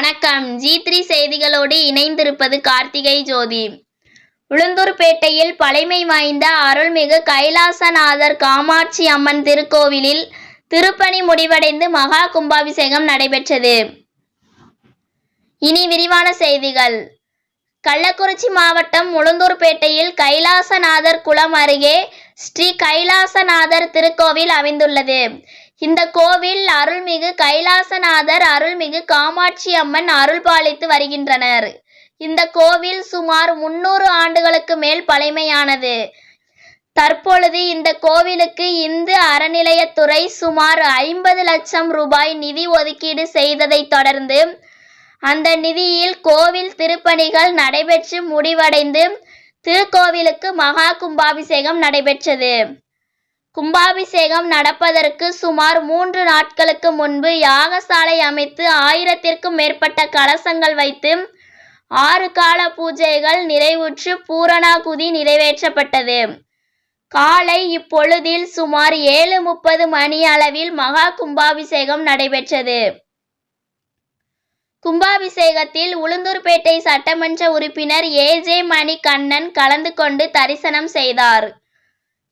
வணக்கம். G three செய்திகளோடு இணைந்திருப்பது கார்த்திகை ஜோதி. உளுந்தூர்பேட்டையில் பழைமை வாய்ந்த அருள்மிகு கைலாசநாதர் காமாட்சி அம்மன் திருக்கோவிலில் திருப்பணி முடிவடைந்து மகா கும்பாபிஷேகம் நடைபெற்றது. இனி விரிவான செய்திகள். கள்ளக்குறிச்சி மாவட்டம் உளுந்தூர்பேட்டையில் கைலாசநாதர் குளம் அருகே ஸ்ரீ கைலாசநாதர் திருக்கோவில் அமைந்துள்ளது. இந்த கோவில் அருள்மிகு கைலாசநாதர் அருள்மிகு காமாட்சி அம்மன் அருள்பாலித்து வருகின்றனர். இந்த கோவில் சுமார் முன்னூறு ஆண்டுகளுக்கு மேல் பழமையானது. தற்பொழுது இந்த கோவிலுக்கு இந்து அறநிலையத்துறை சுமார் ஐம்பது லட்சம் ரூபாய் நிதி ஒதுக்கீடு செய்ததைத் தொடர்ந்து அந்த நிதியில் கோவில் திருப்பணிகள் நடைபெற்று முடிவடைந்து திருக்கோவிலுக்கு மகா கும்பாபிஷேகம் நடைபெற்றது. கும்பாபிஷேகம் நடப்பதற்கு சுமார் மூன்று நாட்களுக்கு முன்பு யாகசாலை அமைத்து ஆயிரத்திற்கும் மேற்பட்ட கலசங்கள் வைத்து ஆறு கால பூஜைகள் நிறைவுற்று பூரணாகுதி நிறைவேற்றப்பட்டது. காலை இப்பொழுதில் சுமார் ஏழு முப்பது மணி அளவில் மகா கும்பாபிஷேகம் நடைபெற்றது. கும்பாபிஷேகத்தில் உளுந்தூர்பேட்டை சட்டமன்ற உறுப்பினர் ஏஜே மணி கண்ணன் கலந்து கொண்டு தரிசனம் செய்தார்.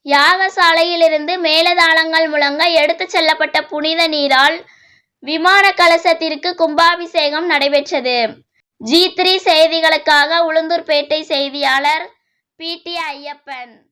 யாகசாலையிலிருந்து மேலதாளங்கள் முழங்க எடுத்துச் செல்லப்பட்ட புனித நீரால் விமான கலசத்திற்கு கும்பாபிஷேகம் நடைபெற்றது. ஜி த்ரீ செய்திகளுக்காக உளுந்தூர்பேட்டை செய்தியாளர் பி டி ஐயப்பன்.